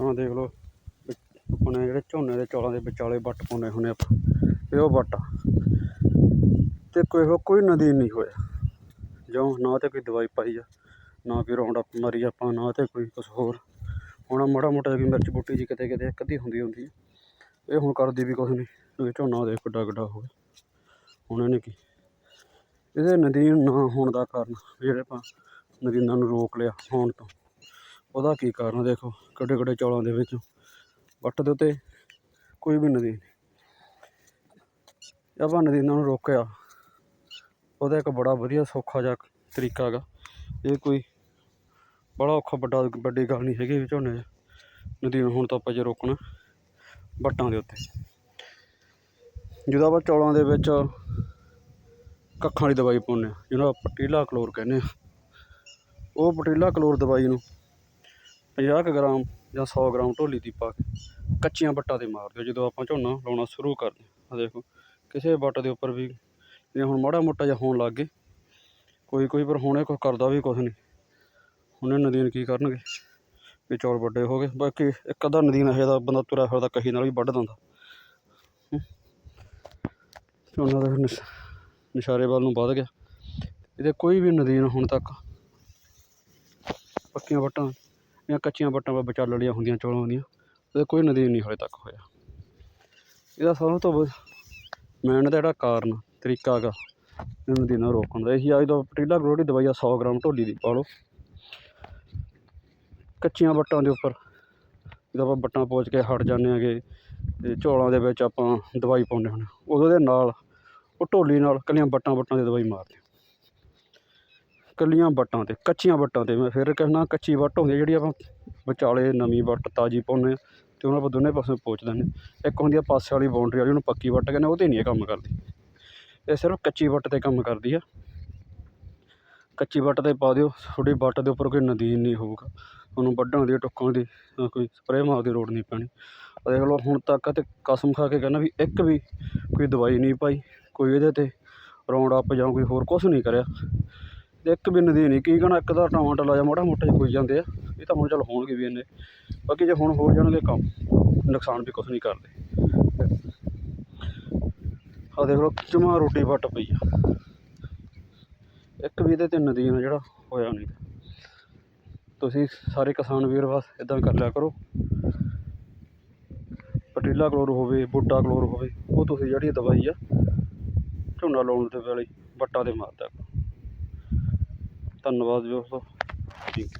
ਆਹ ਦੇਖ ਲਓ, ਆਪਣੇ ਜਿਹੜੇ ਝੋਨੇ ਦੇ ਚੌਲਾਂ ਦੇ ਵਿਚਾਲੇ ਵੱਟ ਪਾਉਂਦੇ ਹੁੰਦੇ ਆਪਾਂ, ਇਹ ਉਹ ਵੱਟ ਆ। ਤੇ ਕੋਈ ਉਹ ਕੋਈ ਨਦੀਨ ਨਹੀਂ ਹੋਇਆ। ਜੋ ਨਾ ਤੇ ਕੋਈ ਦਵਾਈ ਪਾਈ ਆ, ਨਾ ਕੋਈ ਰੌਂਡ ਅਪ ਮਾਰੀ ਆਪਾਂ, ਨਾ ਤੇ ਕੋਈ ਕੁਛ ਹੋਰ। ਹੁਣ ਮਾੜਾ ਮੋਟਾ ਜਿਹਾ ਮਿਰਚ ਬੂਟੀ ਜੀ ਕਿਤੇ ਕਿਤੇ ਇੱਕ ਅੱਧੀ ਹੁੰਦੀ ਹੁੰਦੀ ਹੈ ਇਹ ਹੁਣ ਕਰਦੀ ਵੀ ਕੁਛ ਨਹੀਂ ਕਿਉਂਕਿ ਝੋਨਾ ਦੇ ਕਿੱਡਾ ਕਿੱਡਾ ਹੋ ਗਿਆ। ਹੁਣ ਇਹਨੇ ਕੀ? ਇਹਦੇ ਨਦੀਨ ਨਾ ਹੋਣ ਦਾ ਕਾਰਨ ਜਿਹੜੇ ਆਪਾਂ ਨਦੀਨਾਂ ਨੂੰ ਰੋਕ ਲਿਆ ਹੋਣ ਤੋਂ। ਉਹਦਾ ਕੀ ਕਾਰਨ ਦੇਖੋ ਕਿੱਡੇ ਕਿੱਡੇ ਚੌਲਾਂ ਦੇ ਵਿੱਚ। ਵੱਟ ਦੇ ਉੱਤੇ ਕੋਈ ਵੀ ਨਦੀਨ ਨਹੀਂ। ਆਪਾਂ ਨਦੀਨਾਂ ਨੂੰ ਰੋਕਿਆ। ਉਹਦਾ ਇੱਕ ਬੜਾ ਵਧੀਆ ਸੌਖਾ ਜਿਹਾ ਤਰੀਕਾ ਹੈਗਾ। ਇਹ ਕੋਈ ਬੜਾ ਔਖਾ ਵੱਡਾ, ਵੱਡੀ ਗੱਲ ਨਹੀਂ ਹੈਗੀ ਵੀ ਝੋਨੇ 'ਚ ਨਦੀਨ ਹੁਣ ਤਾਂ ਆਪਾਂ ਜੇ ਰੋਕਣਾ ਵੱਟਾਂ ਦੇ ਉੱਤੇ। ਜਦੋਂ ਆਪਾਂ ਚੌਲਾਂ ਦੇ ਵਿੱਚ ਕੱਖਾਂ ਵਾਲੀ ਦਵਾਈ ਪਾਉਂਦੇ ਹਾਂ, ਜਿਹਨੂੰ ਆਪਾਂ ਪਟੀਲਾ ਕਲੋਰ ਕਹਿੰਦੇ ਆ ਉਹ ਪਟੀਲਾ ਕਲੋਰ ਦਵਾਈ ਨੂੰ 50 ਕੁ ਗ੍ਰਾਮ ਜਾਂ 100 ਗ੍ਰਾਮ ਢੋਲੀ ਦੀ ਪਾ ਕੇ ਕੱਚੀਆਂ ਵੱਟਾਂ 'ਤੇ ਮਾਰ ਦਿਓ, ਜਦੋਂ ਆਪਾਂ ਝੋਨਾ ਲਾਉਣਾ ਸ਼ੁਰੂ ਕਰਦੇ ਹਾਂ। ਦੇਖੋ, ਕਿਸੇ ਵੱਟ ਦੇ ਉੱਪਰ ਵੀ ਜੇ ਹੁਣ ਮਾੜਾ ਮੋਟਾ ਜਿਹਾ ਹੋਣ ਲੱਗ ਗਏ, ਕੋਈ ਕੋਈ ਪਰ ਹੁਣ ਇਹ ਕੁਛ ਕਰਦਾ ਵੀ ਕੁਛ ਨਹੀਂ। ਹੁਣ ਇਹ ਨਦੀਨ ਕੀ ਕਰਨਗੇ? ਵੀ ਚੌਲ ਵੱਡੇ ਹੋ ਗਏ, ਬਾਕੀ ਇੱਕ ਅੱਧਾ ਨਦੀਨ ਇਹੋ ਦਾ ਬੰਦਾ ਤੁਰਿਆ ਫਿਰਦਾ ਕਹੀ ਨਾਲ ਵੀ ਵੱਢ ਦਿੰਦਾ। ਹੂੰ। ਝੋਨਾ ਦਾ ਫਿਰ ਨਿਸ਼ਾਰੇ ਵੱਲ ਨੂੰ ਵੱਧ ਗਿਆ। ਇਹਦੇ ਕੋਈ ਵੀ ਨਦੀਨ ਹੁਣ ਤੱਕ ਪੱਕੀਆਂ ਵੱਟਾਂ ਜਾਂ ਕੱਚੀਆਂ ਵੱਟਾਂ ਵਾ ਵਿਚਾਲ ਲੜੀਆਂ ਹੁੰਦੀਆਂ ਚੌਲਾਂ ਦੀਆਂ, ਉਹਦੇ ਕੋਈ ਨਦੀਨ ਨਹੀਂ ਹਾਲੇ ਤੱਕ ਹੋਇਆ। ਇਹਦਾ ਸਭ ਤੋਂ ਮੇਨ ਦਾ ਜਿਹੜਾ ਕਾਰਨ, ਤਰੀਕਾ ਹੈਗਾ ਇਹਨੂੰ ਨਦੀਨਾਂ ਰੋਕਣ ਦਾ। ਇਹੀ ਆ, ਜਦੋਂ ਪਟੀਲਾ ਗਰੋੜੀ ਦਵਾਈ ਆ 100 ਗ੍ਰਾਮ ਢੋਲੀ ਦੀ ਪਾ ਲਓ। ਕੱਚੀਆਂ ਵੱਟਾਂ ਦੇ ਉੱਪਰ, ਜਦੋਂ ਆਪਾਂ ਵੱਟਾਂ ਪੋਚ ਕੇ ਹਟ ਜਾਂਦੇ ਹੈਗੇ, ਤੇ ਚੌਲਾਂ ਦੇ ਵਿੱਚ ਆਪਾਂ ਦਵਾਈ ਪਾਉਂਦੇ ਹੁੰਦੇ ਉਦੋਂ ਦੇ ਨਾਲ, ਉਹ ਢੋਲੀ ਨਾਲ ਕੱਲੀਆਂ ਵੱਟਾਂ ਵੱਟਾਂ ਦੀ ਦਵਾਈ ਮਾਰਦੇ ਇਕੱਲੀਆਂ ਵੱਟਾਂ 'ਤੇ, ਕੱਚੀਆਂ ਵੱਟਾਂ 'ਤੇ। ਮੈਂ ਫਿਰ ਕਹਿਣਾ ਕੱਚੀ ਵੱਟ ਹੁੰਦੀ ਆ ਜਿਹੜੀ ਆਪਾਂ ਵਿਚਾਲੇ ਨਵੀਂ ਵੱਟ ਤਾਜ਼ੀ ਪਾਉਂਦੇ ਹਾਂ ਅਤੇ ਉਹਨੂੰ ਆਪਾਂ ਦੋਨੇ ਪਾਸੇ ਪੋਚ ਦਿੰਦੇ ਇੱਕ ਹੁੰਦੀ ਆ ਪਾਸੇ ਵਾਲੀ ਬਾਉਂਡਰੀ ਵਾਲੀ, ਉਹਨੂੰ ਪੱਕੀ ਵੱਟ ਕਹਿੰਦੇ ਉਹ 'ਤੇ ਨਹੀਂ ਇਹ ਕੰਮ ਕਰਦੀ। ਇਹ ਸਿਰਫ ਕੱਚੀ ਵੱਟ 'ਤੇ ਕੰਮ ਕਰਦੀ ਆ। ਕੱਚੀ ਵੱਟ 'ਤੇ ਪਾ ਦਿਓ ਤੁਹਾਡੀ ਵੱਟ ਦੇ ਉੱਪਰ ਕੋਈ ਨਦੀਨ ਨਹੀਂ ਹੋਊਗਾ। ਤੁਹਾਨੂੰ ਵੱਢਣ ਦੀ, ਟੁੱਕਣ ਦੀ ਕੋਈ ਸਪਰੇਅ ਮਾਰਨ ਦੀ ਲੋੜ ਨਹੀਂ ਪੈਣੀ। ਆਹ ਦੇਖ ਲਓ, ਹੁਣ ਤੱਕ ਤੇ ਕਸਮ ਖਾ ਕੇ ਕਹਿੰਦਾ ਵੀ ਇੱਕ ਵੀ ਕੋਈ ਦਵਾਈ ਨਹੀਂ ਪਾਈ, ਕੋਈ ਇਹਦੇ 'ਤੇ ਰੌਂਡ ਅਪ ਜਾਂ ਕੋਈ ਹੋਰ ਕੁਛ ਨਹੀਂ ਕਰਿਆ। ਇੱਕ ਵੀ ਨਦੀਨ ਨਹੀਂ, ਕੀ ਕਹਿਣਾ, ਇੱਕ ਦਾ ਟਾਵਾਂ ਟਲਾ ਜਾਂ, ਮਾੜਾ ਮੋਟਾ ਜਿਹਾ ਹੋਈ ਜਾਂਦੇ ਆ। ਇਹ ਤਾਂ ਹੁਣ ਚੱਲ ਹੋਣਗੇ ਵੀ ਇੰਨੇ। ਬਾਕੀ ਜੇ ਹੁਣ ਹੋ ਜਾਣਗੇ ਕੰਮ, ਨੁਕਸਾਨ ਵੀ ਕੁਛ ਨਹੀਂ ਕਰਦੇ। ਆਹ ਦੇਖ ਲਓ ਜਮਾ ਰੋਟੀ ਵੱਟ ਪਈ ਆ। ਇੱਕ ਵੀ ਇਹਦੇ ਤੇ ਨਦੀਨ ਆ ਜਿਹੜਾ ਹੋਇਆ ਨਹੀਂ। ਤੁਸੀਂ ਸਾਰੇ ਕਿਸਾਨ ਵੀਰ ਬਸ ਇਦਾਂ ਕਰ ਲਿਆ ਕਰੋ। ਪਟੀਲਾ ਕਲੋਰ ਹੋਵੇ, ਬੂਟਾ ਕਲੋਰ ਹੋਵੇ, ਉਹ ਤੁਸੀਂ ਜਿਹੜੀ ਦਵਾਈ ਆ, ਝੋਨਾ ਲਾਉਣ ਦੇ ਵੇਲੇ ਵੱਟਾਂ 'ਤੇ ਮਾਰ ਦਿਆ ਕਰੋ ਧੰਨਵਾਦ ਦੋਸਤੋ ਠੀਕ